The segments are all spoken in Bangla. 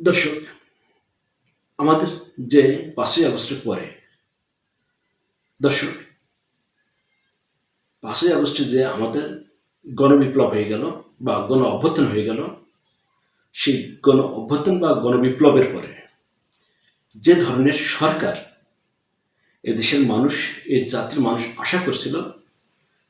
দর্শক, আমাদের যে পাঁচই আগস্টের পরে, দর্শক, পাঁচই আগস্টে যে আমাদের গণবিপ্লব হয়ে গেল বা গণ অভ্যর্থন হয়ে গেল, সেই গণ অভ্যর্থন বা গণবিপ্লবের পরে যে ধরনের সরকার এদেশের মানুষ, এই জাতির মানুষ আশা করছিল,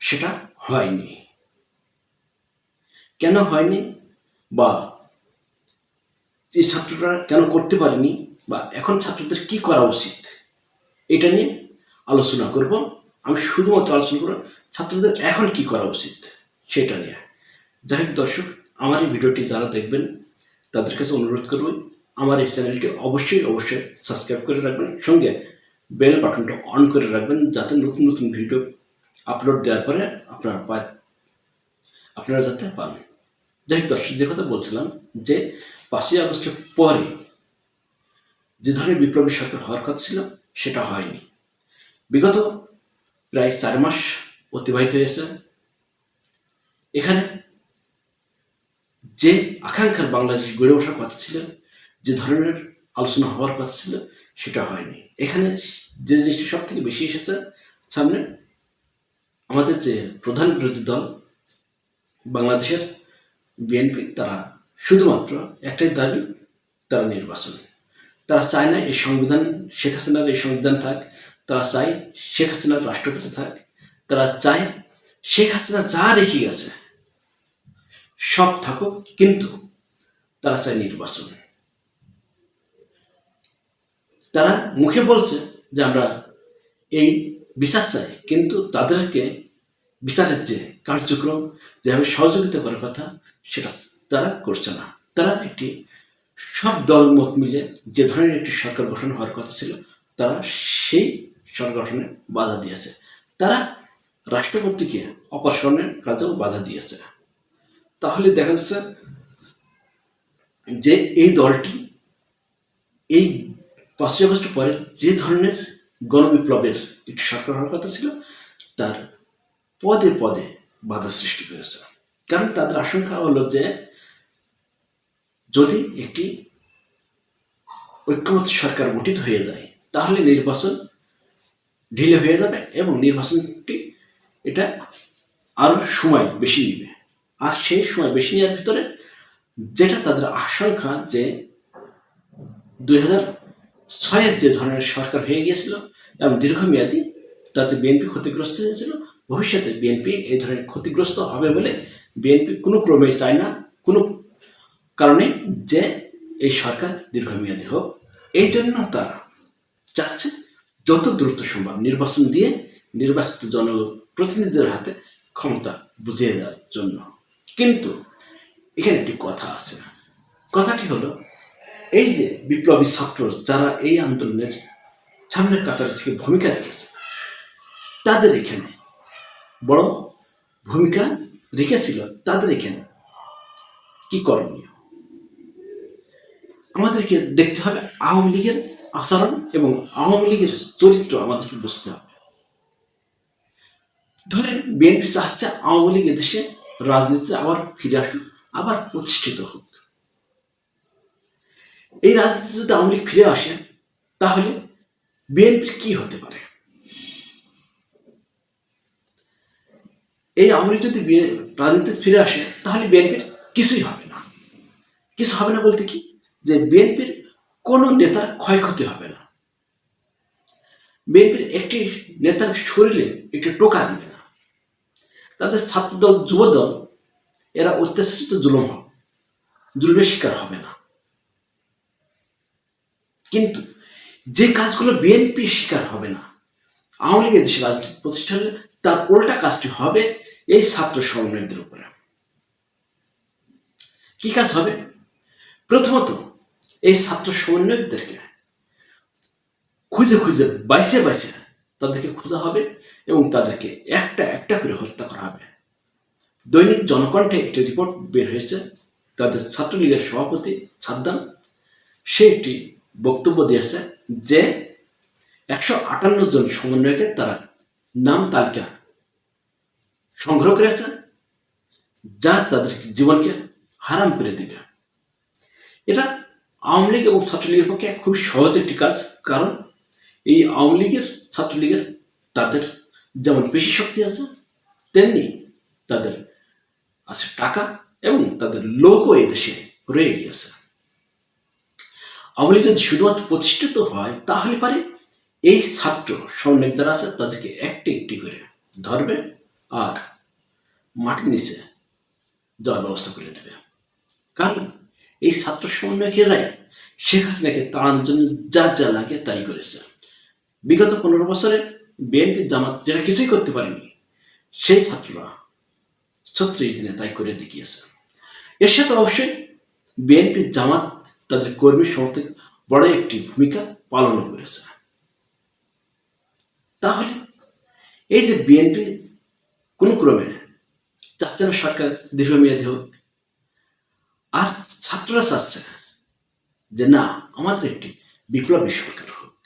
সেটা হয়নি। কেন হয়নি বা এই ছাত্ররা কেন করতে পারেনি বা এখন ছাত্রদের কি করা উচিত, এটা নিয়ে আলোচনা করব। আমি শুধুমাত্র আলোচনা করব ছাত্রদের এখন কি করা উচিত, সেটা নিয়ে। যাই হোক দর্শক, আমার এই ভিডিওটি যারা দেখবেন, তাদের কাছে অনুরোধ করব, আমার এই চ্যানেলটি অবশ্যই অবশ্যই সাবস্ক্রাইব করে রাখবেন, সঙ্গে বেল বাটনটা অন করে রাখবেন, যাতে নতুন নতুন ভিডিও আপলোড দেওয়ার পরে আপনারা পায় আপনারা যাতে পান। যাই দর্শক, যে কথা বলছিলাম যে পাঁচই আগস্টের পরে যে ধরনের বিপ্লবী সরকার হওয়ার কথা ছিল, সেটা হয়নি। বিগত প্রায় চার মাস অতিবাহিত হয়েছে। এখানে যে আকাঙ্ক্ষার বাংলাদেশ গড়ে ওঠার কথা ছিল, যে ধরনের আলোচনা হওয়ার কথা ছিল, সেটা হয়নি। এখানে যে জিনিসটি সব থেকে বেশি এসেছে, সামনে আমাদের যে প্রধান বিরোধী দল, বাংলাদেশের বিএনপি তারা শুধুমাত্র একটাই দাবি, তারা নির্বাচন। তারা চায় না এই সংবিধান শেখ হাসিনার এই সংবিধান থাক, তারা চায় শেখ হাসিনার রাষ্ট্রপতি থাক, তারা চায় শেখ হাসিনা যা রেখে গেছে, সব থাকুক, কিন্তু তারা চায় নির্বাচন। তারা মুখে বলছে যে আমরা এই বিচার চাই, কিন্তু তাদেরকে বিচারের যে কার্যক্রম, যেভাবে সহযোগিতা করার কথা সেটা তারা করছে না। তারা একটি, সব দল মত মিলে যে ধরনের একটি সরকার গঠন হওয়ার কথা ছিল, তারা সেই সরকার গঠনে বাধা দিয়েছে। তারা রাষ্ট্রপতিকে অপসারণের কাজেও বাধা দিয়েছে। তাহলে দেখা যাচ্ছে যে এই দলটি এই পাঁচই আগস্ট পরে যে ধরনের গণবিপ্লবের একটি সরকার হওয়ার কথা ছিল, তার পদে পদে বাধা সৃষ্টি করেছে। কারণ তাদের আশঙ্কা হলো যে যদি একটি ঐক্যমত সরকার গঠিত হয়ে যায়, তাহলে নির্বাচন ঢিলে হয়ে যাবে এবং নির্বাচনটি এটা আরও সময় বেশি নেবে। আর সেই সময় বেশি নেওয়ার ভিতরে যেটা তাদের আশঙ্কা যে দুই হাজার ছয়ের যে ধরনের সরকার হয়ে গিয়েছিল এবং দীর্ঘমেয়াদী তাতে বিএনপি ক্ষতিগ্রস্ত হয়েছিল, ভবিষ্যতে বিএনপি এই ধরনের ক্ষতিগ্রস্ত হবে বলে বিএনপি কোনো ক্রমেই চায় না, কোনো কারণে যে এই সরকার দীর্ঘমেয়াদী হোক। এই জন্য তারা চাচ্ছে যত দ্রুত সম্ভব নির্বাচন দিয়ে নির্বাচিত জনপ্রতিনিধিদের হাতে ক্ষমতা বুঝিয়ে দেওয়ার জন্য। কিন্তু এখানে একটি কথা আছে। কথাটি হলো, এই যে বিপ্লবী ছাত্র যারা এই আন্দোলনের সামনের কাতার থেকে ভূমিকা রেখেছে, তাদের এখানে বড় ভূমিকা রেখেছিল, তাদের এখানে। কি করণীয়? আমাদেরকে দেখতে হবে আওয়ামী লীগের আচরণ এবং আওয়ামী লীগের চরিত্র আমাদেরকে বুঝতে হবে। ধরেন, বিএনপি চাচ্ছে আওয়ামী লীগ এদেশে রাজনীতিতে আবার ফিরে আসুক, আবার প্রতিষ্ঠিত হোক। এই রাজনীতি যদি আওয়ামী লীগ ফিরে আসে, তাহলে বিএনপির কি হতে পারে? এই আওয়ামী যদি রাজনীতিতে ফিরে আসে, তাহলে বিএনপির কিছুই হবে না। কিছু হবে না বলতে কি? যে বিএনপির কোনো নেতার ক্ষয়ক্ষতি হবে না। বিএনপির একটি নেতার শরীরে একটি টোকা দিবে না। তাদের ছাত্রদল, যুবদল, এরা অত্যাচারিত, জুলুম হবে, জুলুমের শিকার হবে না। কিন্তু যে কাজগুলো বিএনপি শিকার হবে না আওয়ামী লীগের দেশে রাজনীতি প্রতিষ্ঠা তার উল্টা কাজটি হবে এই ছাত্র সমন্বয়কদের উপরে। কি কাজ হবে? প্রথমত এই ছাত্র সমন্বয়কদেরকে খুঁজে খুঁজে বাইসে বাইসে তাদেরকে খোঁজা হবে এবং তাদেরকে একটা একটা করে হত্যা করা হবে। দৈনিক জনকণ্ঠে একটি রিপোর্ট বের হয়েছে, তাদের ছাত্রলীগের সভাপতি সাদ্দাম সে একটি বক্তব্য দিয়েছে যে একশো আটান্ন জন সমন্বয়কে তারা নাম তালিকা সংগ্রহ করেছে, যা তাদের জীবনকে হারাম করে দিবে এটা আওয়ামী লীগ এবং ছাত্রলীগের পক্ষে খুব সহজ একটি কাজ, কারণ এই আওয়ামী লীগের, ছাত্রলীগের তাদের যেমন পেশি শক্তি আছে, তেমনি তাদের আছে টাকা এবং তাদের লোকও এই দেশে রয়ে গিয়েছে। আওয়ামী লীগ যদি শুধুমাত্র প্রতিষ্ঠিত হয়, তাহলে পারে এই ছাত্র সমন্বয় যারা আছে, তাদেরকে একটি একটি করে ধরবে আর মাটির নিচে যাওয়ার ব্যবস্থা করে দেবে। কারণ এই ছাত্র সমন্বয়কেরাই শেখ হাসিনাকে তাড়ানোর জন্য যা যা লাগে তাই করেছে। বিগত পনেরো বছরে বিএনপি, জামাত যেটা কিছুই করতে পারেনি, সেই ছাত্ররা ছত্রিশ দিনে তাই করে দেখিয়েছে। এর সাথে অবশ্যই বিএনপি, জামাত তাদের কর্মী সমর্থক বড় একটি ভূমিকা পালনও করেছে। তাহলে এই যে বিএনপি কোনো ক্রমে চাচ্ছে না সরকার, দীর্ঘমেয়াদী হোক। আর ছাত্ররা চাচ্ছে যে না, আমাদের একটি বিপ্লবী সরকার হোক।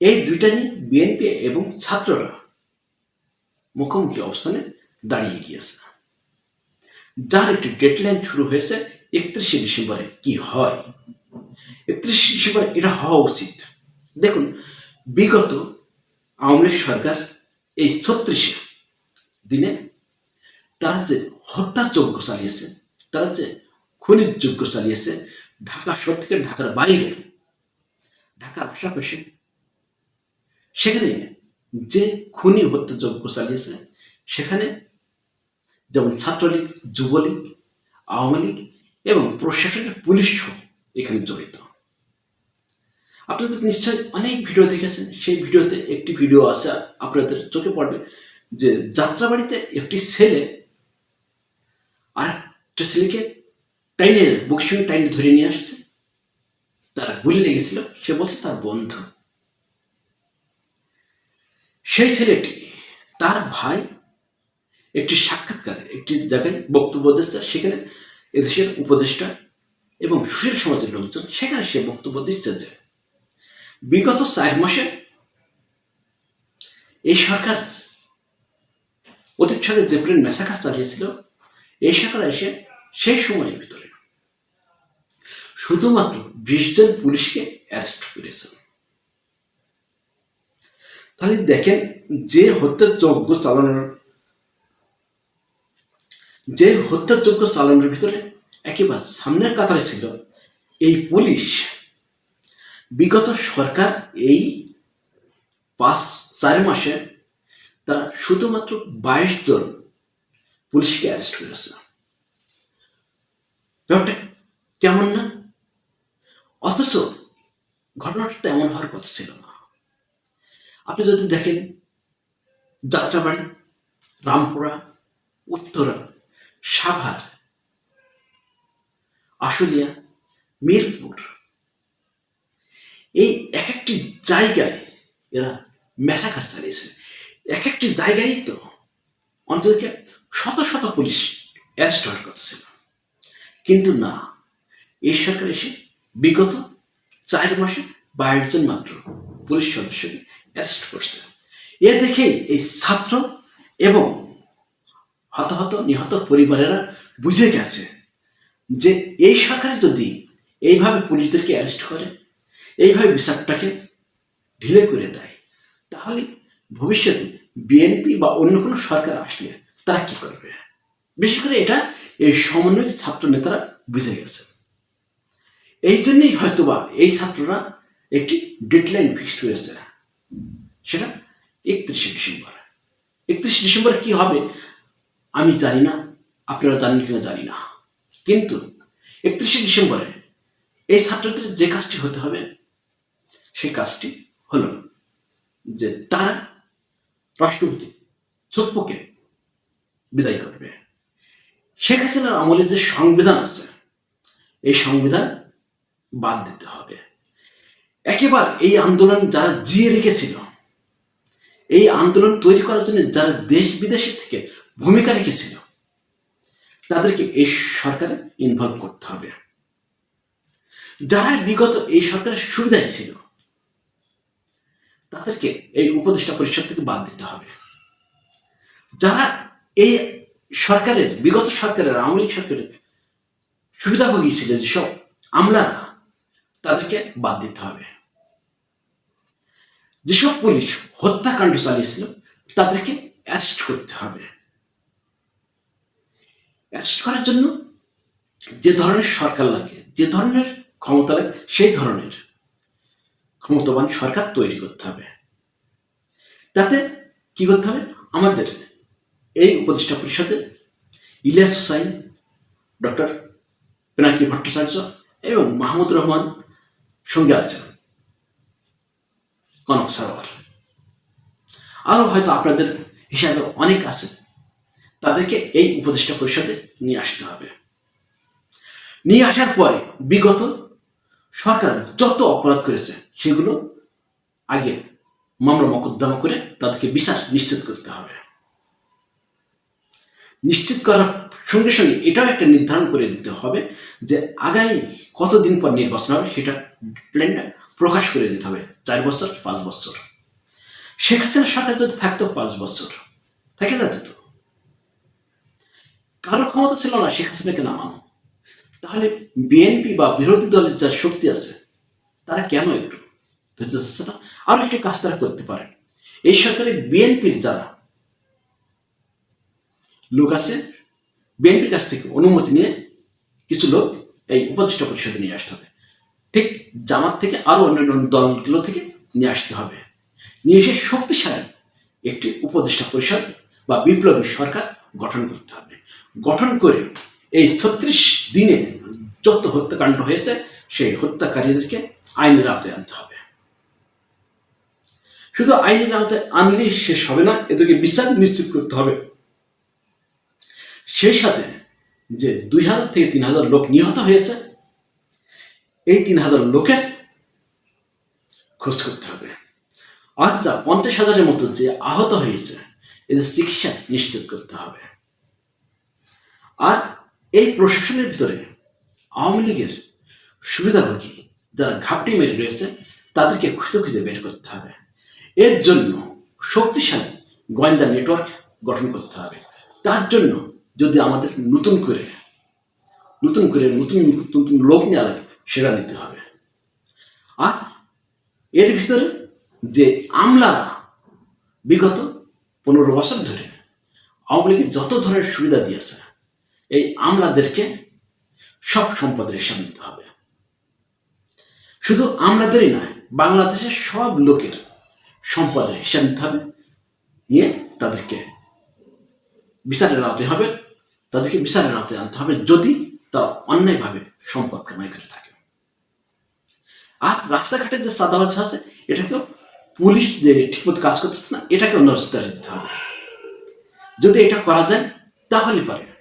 এই দুইটা নিয়ে বিএনপি এবং ছাত্ররা মুখোমুখি অবস্থানে দাঁড়িয়ে গিয়েছে। যার একটি ডেডলাইন শুরু হয়েছে একত্রিশে ডিসেম্বরে। কি হয়? একত্রিশে ডিসেম্বর এটা হওয়া উচিত। দেখুন, বিগত আওয়ামী লীগ সরকার এই ছত্রিশে দিনে তারা যে হত্যাযজ্ঞ চালিয়েছে, তারা যে খনিজ যজ্ঞ চালিয়েছে, ঢাকা শহর থেকে ঢাকার বাইরে, ঢাকার আশেপাশে, সেখানে যে খুনি হত্যাযজ্ঞ চালিয়েছে, সেখানে যেমন ছাত্রলীগ, যুবলীগ, আওয়ামী লীগ এবং প্রশাসনের পুলিশ এখানে জড়িত। আপনাদের নিশ্চয়ই অনেক ভিডিও দেখেছেন, সেই ভিডিওতে একটি ভিডিও আছে, আপনাদের চোখে পড়বে, যে যাত্রাবাড়িতে একটি ছেলে আর একটা ছেলেকে টাইনে বুকের সঙ্গে টাইনে ধরে নিয়ে আসছে। তার গুলি লেগেছিল, সে বলছে তার বন্ধু। সেই ছেলেটি, তার ভাই একটি সাক্ষাৎকারে একটি জায়গায় বক্তব্য দিচ্ছে, সেখানে এদেশের উপদেষ্টা এবং সুশীল সমাজের লোকজন, সেখানে সে বক্তব্য দিচ্ছে যে বিগত চার মাসে এই সরকার অতীত সালে যে প্লেন মেসাকাজ চালিয়েছিল, এই সরকার এসে সেই সময়ের ভিতরে শুধুমাত্র বিশ জন পুলিশকে অ্যারেস্ট করেছেন তাহলে দেখেন, যে হত্যার হত্যাযজ্ঞ চালানোর, যে হত্যার হত্যাযজ্ঞ চালানোর ভিতরে একেবারে সামনের কাতারে ছিল এই পুলিশ। বিগত সরকার এই পাঁচ, চার মাসে তারা শুধুমাত্র বাইশ জন পুলিশকে অ্যারেস্ট করেছে। ব্যাপারটা কেমন না? অথচ ঘটনাটা তেমন হওয়ার কথা ছিল না। আপনি যদি দেখেন, যাত্রাবাড়ি, রামপুরা, উত্তরা, সাভার, আশুলিয়া, মিরপুর এই এক একটি জায়গায় এরা মেসাকার চালিয়েছে। এক একটি জায়গায় তো অন্তত শত শত পুলিশ অ্যারেস্ট হওয়ার কথা ছিল। কিন্তু না, এই সরকার এসে বিগত চার মাসে বাইশ জন মাত্র পুলিশ সদস্যকে অ্যারেস্ট করছে। এ দেখে এই ছাত্র এবং হতাহত নিহত পরিবারেরা বুঝে গেছে যে এই সরকার যদি এইভাবে পুলিশদেরকে অ্যারেস্ট করে এইভাবে বিচারটাকে ঢিলে করে দেয়। তাহলে ভবিষ্যতে বিএনপি বা অন্য কোনো সরকার আসলে তারা কি করবে? বিশেষ করে এটা এই সমন্বয় ছাত্র নেতারা বুঝে গেছে। এই জন্যই হয়তোবা এই ছাত্ররা একটি ডেডলাইন ফিক্সড হয়েছে সেটা একত্রিশে ডিসেম্বর। একত্রিশে ডিসেম্বর কি হবে? আমি জানি না। আপনারা জানেন কিনা জানি না। কিন্তু একত্রিশে ডিসেম্বরে এই ছাত্রদের যে কাজটি হতে হবে সেই হলো যে তারা রাষ্ট্রপতি ছোট্পকে বিদায় করবে। শেখ হাসিনার আমলে যে সংবিধান আছে, এই সংবিধান বাদ দিতে হবে। একেবারে এই আন্দোলন যারা জিয়ে রেখেছিল, এই আন্দোলন তৈরি করার জন্য যারা দেশ বিদেশে থেকে ভূমিকা রেখেছিল, তাদেরকে এই সরকারে ইনভলভ করতে হবে। যারা বিগত এই সরকারের সুবিধায় ছিল তাদেরকে এই উপদেষ্টা পরিষদ থেকে বাদ দিতে হবে। যারা এই সরকারের, বিগত সরকারের, আওয়ামী লীগ সরকারের সুবিধাভোগী ছিল যেসব আমলারা, তাদেরকে বাদ দিতে হবে। যেসব পুলিশ হত্যাকাণ্ড চালিয়েছিল, তাদেরকে অ্যারেস্ট করতে হবে। অ্যারেস্ট করার জন্য যে ধরনের সরকার লাগে, যে ধরনের ক্ষমতা লাগে, সেই ধরনের ক্ষমতাবান সরকার তৈরি করতে হবে। তাতে কি করতে হবে? আমাদের এই উপদেষ্টা পরিষদে ইলিয়াস হুসাইন, ডক্টর পিনাকি ভট্টাচার্য এবং মাহমুদ রহমান সঙ্গে আছেন কনক সারোয়ার আরও হয়তো আপনাদের হিসাবে অনেক আছে। তাদেরকে এই উপদেষ্টা পরিষদে নিয়ে আসতে হবে। নিয়ে আসার পরে বিগত সরকার যত অপরাধ করেছে, সেগুলো আগে মামলা মকদ্দমা করে তাদেরকে বিচার নিশ্চিত করতে হবে। নিশ্চিত করার সঙ্গে সঙ্গে এটাও একটা নির্ধারণ করে দিতে হবে যে আগামী কতদিন পর নির্বাচন হবে সেটা প্ল্যানটা প্রকাশ করে দিতে হবে, চার বছর, পাঁচ বছর। শেখ হাসিনা সরকার যদি থাকতো পাঁচ বছর, থেকে যেত কারও ক্ষমতা ছিল না শেখ হাসিনাকে নামানো। তাহলে বিএনপি বা বিরোধী দলের যা শক্তি আছে, তারা কেন একটু ধৈর্য ধরছে না? আরও একটি কাজ তারা করতে পারে। এই সরকারে বিএনপির যারা লোক আছে বিএনপির কাছ থেকে অনুমতি নিয়ে কিছু লোক এই উপদেষ্টা পরিষদে নিয়ে আসতে হবে। ঠিক জামাত থেকে আরও অন্যান্য দলগুলো থেকে নিয়ে আসতে হবে। নিয়ে এসে শক্তিশালী একটি উপদেষ্টা পরিষদ বা বিপ্লবী সরকার গঠন করতে হবে। গঠন করে এই ছত্রিশ দিনে যত হত্যাকাণ্ড হয়েছে, সেই হত্যাকারীদেরকে আইনের আওতায় আনতে হবে। শুধু আইনের আওতায় আনলেই শেষ হবে না, এদেরকে বিচার নিশ্চিত করতে হবে। সেই সাথে যে দুই হাজার থেকে তিন হাজার লোক নিহত হয়েছে, এই তিন হাজার লোকের খোঁজ করতে হবে। যা পঞ্চাশ হাজারের মতো যে আহত হয়েছে, এদের চিকিৎসা নিশ্চিত করতে হবে। আর এই প্রশাসনের ভিতরে আওয়ামী লীগের সুবিধাভোগী যারা ঘাপটি মেরে রয়েছে, তাদেরকে খুঁজে খুঁজে বের করতে হবে। এর জন্য শক্তিশালী গোয়েন্দা নেটওয়ার্ক গঠন করতে হবে। তার জন্য যদি আমাদের নতুন করে নতুন করে নতুন নতুন লোক নেওয়া লাগে সেটা নিতে হবে। আর এর ভিতরে যে আমলারা বিগত পনেরো বছর ধরে আওয়ামী লীগের যত ধরনের সুবিধা দিয়েছে এই আমলাদেরকে সব সম্পদের হিসাব নিতে হবে। শুধু আমলাদেরই নয়, বাংলাদেশের সব লোকের সম্পদের হিসাব নিতে হবে। নিয়ে তাদেরকে বিচারের আওতায় হবে, তাদেরকে বিচারের আওতায় আনতে হবে যদি তারা অন্যায়ভাবে সম্পদ কামাই করে থাকে। আর রাস্তাঘাটে যে চাঁদাবাজ আছে, এটাকেও পুলিশ যে ঠিকমতো কাজ করতেছে না, এটাকেও নজরদারি দিতে হবে। যদি এটা করা যায়, তাহলে পারে।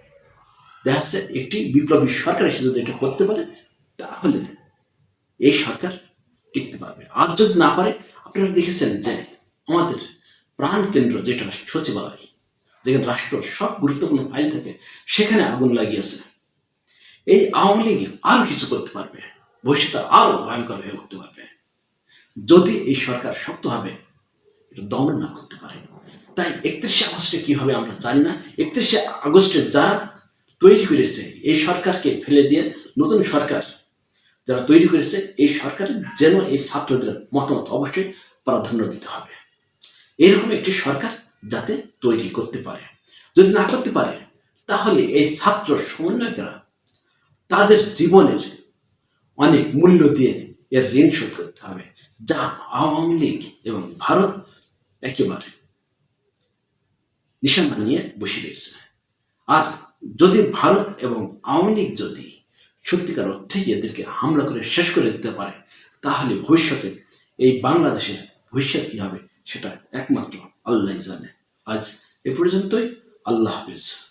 দেখা যাচ্ছে একটি বিপ্লবী সরকার এসে যদি এটা করতে পারে, তাহলে এই সরকার টিকতে পারবে। আর যদি না পারে, আপনারা দেখেছেন যে আমাদের প্রাণ কেন্দ্র যেটা সচিবালয়, যেখানে রাষ্ট্র সব গুরুত্বপূর্ণ ফাইল থাকে, সেখানে আগুন লাগিয়েছে এই আওয়ামী লীগ আরও কিছু করতে পারবে, ভবিষ্যতে আরও ভয়ঙ্কর হয়ে উঠতে পারবে। যদি এই সরকার শক্তভাবে এটা দমন না করতে পারে। তাই একত্রিশে আগস্টে কি হবে আমরা জানি না, একত্রিশে আগস্টে যারা তৈরি করেছে এই সরকারকে ফেলে দিয়ে নতুন সরকার যারা তৈরি করেছে, এই সরকার যেন এই ছাত্রদের মতামত অবশ্যই প্রাধান্য দিতে হবে। এরকম একটি সরকার যাতে তৈরি করতে পারে। যদি না করতে পারে, তাহলে এই ছাত্র সমন্বয়কেরা তাদের জীবনের অনেক মূল্য দিয়ে এর ঋণ শোধ করতে হবে, যা আওয়ামী লীগ এবং ভারত একেবারে নিশানা নিয়ে বসে রয়েছে। আর যদি ভারত এবং আওয়ামী লীগ যদি সত্যিকার অর্থে এদেরকে হামলা করে শেষ করে দিতে পারে, তাহলে ভবিষ্যতে এই বাংলাদেশের ভবিষ্যৎ কি হবে, সেটা একমাত্র আল্লাহ জানে। আজ এ পর্যন্তই, আল্লাহ হাফিজ।